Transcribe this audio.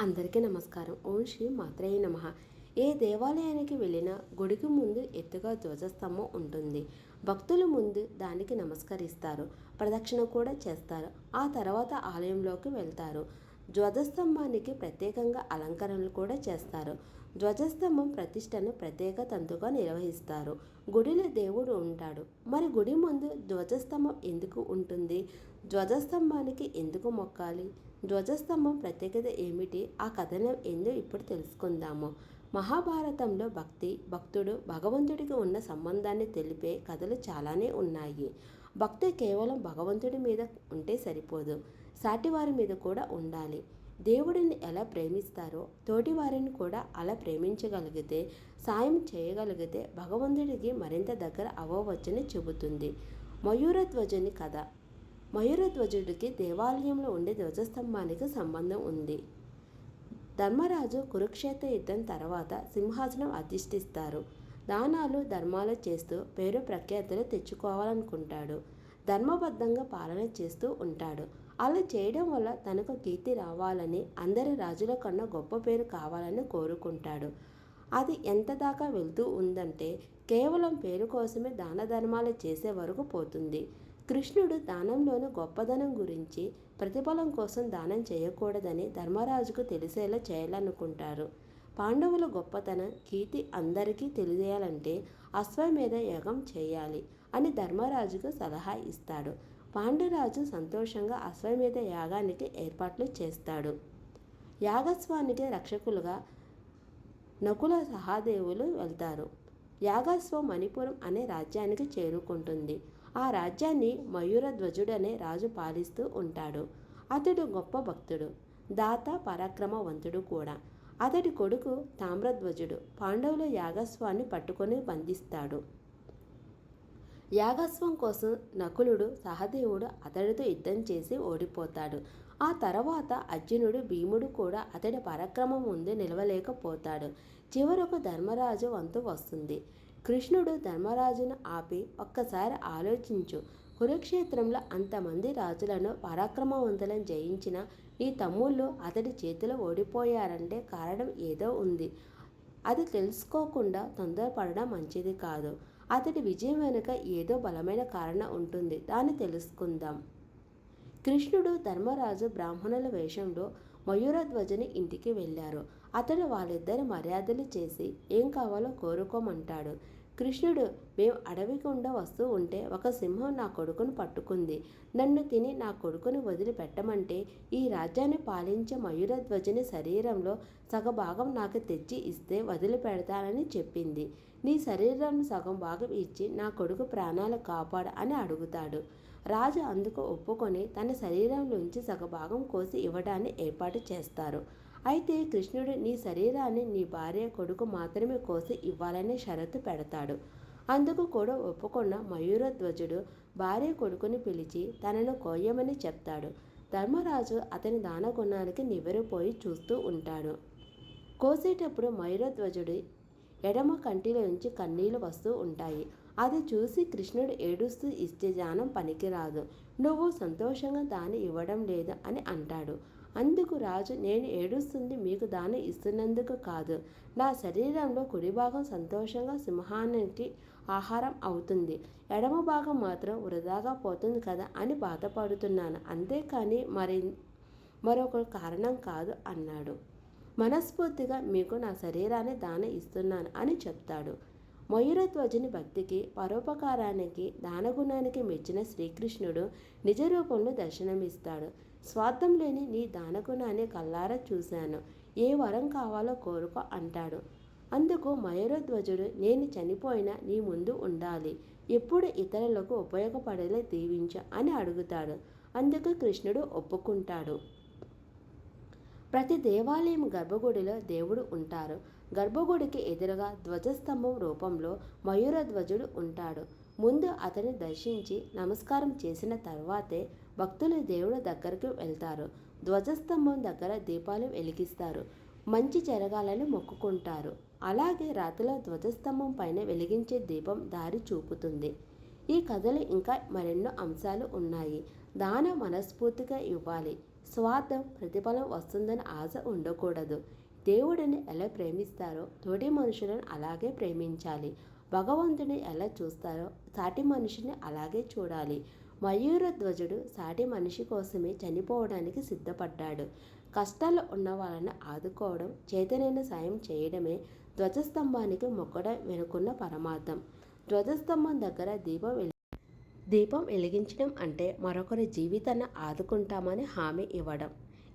అందరికీ నమస్కారం. ఓం శ్రీ మాత్రయ్య నమ. ఏ దేవాలయానికి వెళ్ళినా గుడికి ముందు ఎత్తుగా ధ్వజస్తంభం ఉంటుంది. భక్తులు ముందు దానికి నమస్కరిస్తారు. ప్రదక్షిణ కూడా చేస్తారు. ఆ తర్వాత ఆలయంలోకి వెళ్తారు. ధ్వజస్తంభానికి ప్రత్యేకంగా అలంకరణలు కూడా చేస్తారు. ధ్వజస్తంభం ప్రతిష్టను ప్రత్యేక తంతుగా నిర్వహిస్తారు. గుడిలో దేవుడు ఉంటాడు. మరి గుడి ముందు ధ్వజస్తంభం ఎందుకు ఉంటుంది? ధ్వజస్తంభానికి ఎందుకు మొక్కాలి? ధ్వజస్తంభం ప్రత్యేకత ఏమిటి? ఆ కథనం ఏందో ఇప్పుడు తెలుసుకుందాము. మహాభారతంలో భక్తి భక్తుడు భగవంతుడికి ఉన్న సంబంధాన్ని తెలిపే కథలు చాలానే ఉన్నాయి. భక్తి కేవలం భగవంతుడి మీద ఉంటే సరిపోదు. సాటివారి మీద కూడా ఉండాలి. దేవుడిని ఎలా ప్రేమిస్తారో తోటివారిని కూడా అలా ప్రేమించగలిగితే సాయం చేయగలిగితే భగవంతుడికి మరింత దగ్గర అవ్వవచ్చని చెబుతుంది. మయూరధ్వజుని కథ. మయూరధ్వజుడికి దేవాలయంలో ఉండే ధ్వజస్తంభానికి సంబంధం ఉంది. ధర్మరాజు కురుక్షేత్ర యుద్ధం తర్వాత సింహాసనం అధిష్ఠిస్తారు. దానాలు ధర్మాలు చేస్తూ పేరు ప్రఖ్యాతులు తెచ్చుకోవాలనుకుంటాడు. ధర్మబద్ధంగా పాలన చేస్తూ ఉంటాడు. అలా చేయడం వల్ల తనకు కీర్తి రావాలని అందరి రాజుల కన్నా గొప్ప పేరు కావాలని కోరుకుంటాడు. అది ఎంత దాకా వెళ్తూ ఉందంటే కేవలం పేరు కోసమే దాన ధర్మాలు చేసే వరకు పోతుంది. కృష్ణుడు దానంలోని గొప్పదనం గురించి ప్రతిఫలం కోసం దానం చేయకూడదని ధర్మరాజుకు తెలిసేలా చేయాలనుకుంటారు. పాండవుల గొప్పతనం కీర్తి అందరికీ తెలియాలంటే అశ్వమేధ యాగం చేయాలి అని ధర్మరాజుకు సలహా ఇస్తాడు. పాండురాజు సంతోషంగా అశ్వమేధ యాగానికి ఏర్పాట్లు చేస్తాడు. యాగస్వానికి రక్షకులుగా నకుల సహాదేవులు వెళ్తారు. యాగస్వ మణిపురం అనే రాజ్యానికి చేరుకుంటుంది. ఆ రాజ్యాన్ని మయూరధ్వజుడనే రాజు పాలిస్తూ ఉంటాడు. అతడు గొప్ప భక్తుడు. దాత పరాక్రమవంతుడు కూడా. అతడి కొడుకు తామ్రధ్వజుడు. పాండవుల యాగస్వాన్ని పట్టుకొని బంధిస్తాడు. యాగస్వం కోసం నకులుడు సహదేవుడు అతడితో యుద్ధం చేసి ఓడిపోతాడు. ఆ తర్వాత అర్జునుడు భీముడు కూడా అతడి పరాక్రమం ముందు నిలవలేకపోతాడు. చివరకు ధర్మరాజు వంతు వస్తుంది. కృష్ణుడు ధర్మరాజును ఆపి ఒక్కసారి ఆలోచించు. కురుక్షేత్రంలో అంతమంది రాజులను పరాక్రమవంతులను జయించిన నీ తమ్ముళ్ళు అతడి చేతిలో ఓడిపోయారంటే కారణం ఏదో ఉంది. అది తెలుసుకోకుండా తొందరపడడం మంచిది కాదు. అతడి విజయం వెనుక ఏదో బలమైన కారణం ఉంటుంది. దాన్ని తెలుసుకుందాం. కృష్ణుడు ధర్మరాజు బ్రాహ్మణుల వేషంలో మయూరధ్వజుని ఇంటికి వెళ్ళారు. అతడు వాళ్ళిద్దరి మర్యాదలు చేసి ఏం కావాలో కోరుకోమంటాడు. కృష్ణుడు మేము అడవి గుండా వస్తూ ఉంటే ఒక సింహం నా కొడుకును పట్టుకుంది. నన్ను తిని నా కొడుకును వదిలిపెట్టమంటే ఈ రాజ్యాన్ని పాలించే మయూరధ్వజుని శరీరంలో సగభాగం నాకు తెచ్చి ఇస్తే వదిలిపెడతానని చెప్పింది. నీ శరీరం సగం భాగం ఇచ్చి నా కొడుకు ప్రాణాలు కాపాడు అని అడుగుతాడు. రాజు అందుకు ఒప్పుకొని తన శరీరంలోంచి సగభాగం కోసి ఇవ్వడాన్ని ఏర్పాటు చేస్తారు. అయితే కృష్ణుడు నీ శరీరాన్ని నీ భార్య కొడుకు మాత్రమే కోసి ఇవ్వాలనే షరతు పెడతాడు. అందుకు కూడా ఒప్పుకున్న మయూరధ్వజుడు భార్య కొడుకుని పిలిచి తనను కోయమని చెప్తాడు. ధర్మరాజు అతని దానగుణానికి నివ్వెరపోయి చూస్తూ ఉంటాడు. కోసేటప్పుడు మయూరధ్వజుడు ఎడమ కంటిలోంచి కన్నీళ్ళు వస్తూ ఉంటాయి. అది చూసి కృష్ణుడు ఏడుస్తూ ఇస్తే జానం పనికిరాదు. నువ్వు సంతోషంగా దాన్ని ఇవ్వడం లేదు అని అంటాడు. అందుకు రాజు నేను ఏడుస్తుంది మీకు దాన్ని ఇస్తున్నందుకు కాదు. నా శరీరంలో కుడి భాగం సంతోషంగా సింహానికి ఆహారం అవుతుంది. ఎడమ భాగం మాత్రం వృధాగా పోతుంది కదా అని బాధపడుతున్నాను. అంతేకాని మరి మరొక కారణం కాదు అన్నాడు. మనస్ఫూర్తిగా మీకు నా శరీరాన్ని దాన ఇస్తున్నాను అని చెప్తాడు. మయూరధ్వజుని భక్తికి పరోపకారానికి దానగుణానికి మెచ్చిన శ్రీకృష్ణుడు నిజ రూపంలో దర్శనమిస్తాడు. స్వార్థం లేని నీ దానగుణాన్ని కల్లారా చూశాను. ఏ వరం కావాలో కోరుకో అంటాడు. అందుకు మయూరధ్వజుడు నేను చనిపోయినా నీ ముందు ఉండాలి. ఎప్పుడు ఇతరులకు ఉపయోగపడేలా దీవించు అని అడుగుతాడు. అందుకు కృష్ణుడు ఒప్పుకుంటాడు. ప్రతి దేవాలయం గర్భగుడిలో దేవుడు ఉంటారు. గర్భగుడికి ఎదురుగా ధ్వజస్తంభం రూపంలో మయూరధ్వజుడు ఉంటాడు. ముందు అతన్ని దర్శించి నమస్కారం చేసిన తర్వాతే భక్తులు దేవుడి దగ్గరకు వెళ్తారు. ధ్వజస్తంభం దగ్గర దీపాలు వెలిగిస్తారు. మంచి జరగాలని మొక్కుకుంటారు. అలాగే రాత్రిలో ధ్వజస్తంభం పైన వెలిగించే దీపం దారి చూపుతుంది. ఈ కథలు ఇంకా మరెన్నో అంశాలు ఉన్నాయి. దాన మనస్ఫూర్తిగా ఇవ్వాలి. స్వార్థం ప్రతిఫలం వస్తుందని ఆశ ఉండకూడదు. దేవుడిని ఎలా ప్రేమిస్తారో తోటి మనుషులను అలాగే ప్రేమించాలి. భగవంతుని ఎలా చూస్తారో సాటి మనిషిని అలాగే చూడాలి. మయూర ధ్వజుడు సాటి మనిషి కోసమే చనిపోవడానికి సిద్ధపడ్డాడు. కష్టాలు ఉన్న వాళ్ళని ఆదుకోవడం చేతనైన సాయం చేయడమే ధ్వజస్తంభానికి మొక్కడం వెనుకున్న పరమార్థం. ధ్వజస్తంభం దగ్గర దీపం వెలి దీపం వెలిగించడం అంటే మరొకరి జీవితాన్ని ఆదుకుంటామని హామీ ఇవ్వడం.